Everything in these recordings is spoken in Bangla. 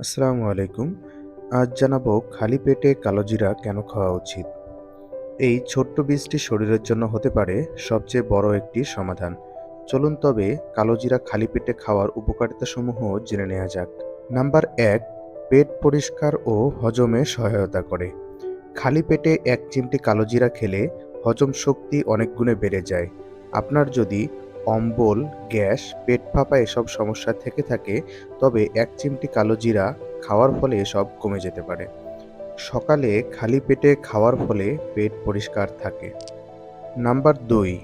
আসসালামু আলাইকুম। আজ জানাব খালি পেটে কালোজিরা কেন খাওয়া উচিত? এই ছোট্ট বীজটি শরীরের জন্য হতে পারে সবচেয়ে বড় একটি সমাধান। চলুন তবে কালোজিরা খালি পেটে খাওয়ার উপকারিতাসমূহ জেনে নেওয়া যাক। নাম্বার এক, পেট পরিষ্কার ও হজমে সহায়তা করে। খালি পেটে এক চিমটি কালোজিরা খেলে হজম শক্তি অনেক গুণে বেড়ে যায়। আপনার যদি অম্বল গ্যাস, পেট ফাঁপা এসব সমস্যা থেকে থাকে, তবে এক চিমটি কালো জিরা খাওয়ার ফলে এসব কমে যেতে পারে। সকালে খালি পেটে খাওয়ার ফলে পেট পরিষ্কার থাকে। নাম্বার দুই,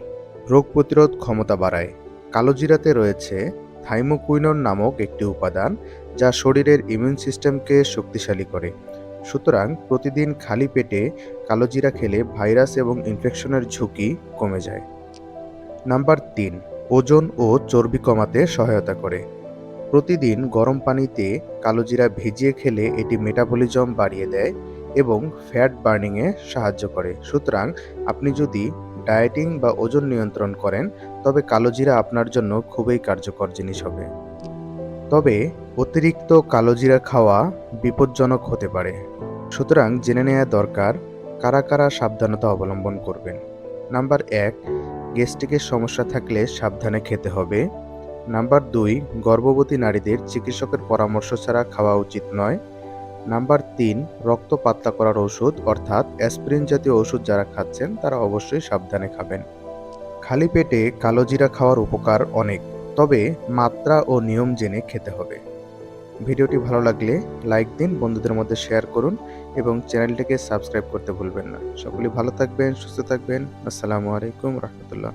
রোগ প্রতিরোধ ক্ষমতা বাড়ায়। কালো জিরাতে রয়েছে থাইমোকুইনন নামক একটি উপাদান, যা শরীরের ইমিউন সিস্টেমকে শক্তিশালী করে। সুতরাং প্রতিদিন খালি পেটে কালো জিরা খেলে ভাইরাস এবং ইনফেকশনের ঝুঁকি কমে যায়। নাম্বার তিন ওজন ও চর্বি কমাতে সহায়তা করে। প্রতিদিন গরম পানিতে কালোজিরা ভিজিয়ে খেলে এটি মেটাবলিজম বাড়িয়ে দেয় এবং ফ্যাট বার্নিংয়ে সাহায্য করে। সুতরাং আপনি যদি ডায়েটিং বা ওজন নিয়ন্ত্রণ করেন, তবে কালোজিরা আপনার জন্য খুবই কার্যকর জিনিস হবে। তবে অতিরিক্ত কালোজিরা খাওয়া বিপজ্জনক হতে পারে। সুতরাং জেনে নেওয়া দরকার, কারা কারা সাবধানতা অবলম্বন করবেন। নাম্বার এক গ্যাস্ট্রিকের সমস্যা থাকলে সাবধানে খেতে হবে। নাম্বার দুই, গর্ভবতী নারীদের চিকিৎসকের পরামর্শ ছাড়া খাওয়া উচিত নয়। নাম্বার তিন, রক্ত পাতলা করার ওষুধ, অর্থাৎ অ্যাসপিরিন জাতীয় ওষুধ যারা খাচ্ছেন, তারা অবশ্যই সাবধানে খাবেন। খালি পেটে কালোজিরা খাওয়ার উপকার অনেক, তবে মাত্রা ও নিয়ম জেনে খেতে হবে। ভিডিওটি ভালো লাগলে লাইক দিন, বন্ধুদের মধ্যে শেয়ার করুন এবং চ্যানেলটিকে সাবস্ক্রাইব করতে ভুলবেন না। সকলে ভালো থাকবেন, সুস্থ থাকবেন। আসসালামু আলাইকুম রহমতুল্লাহ।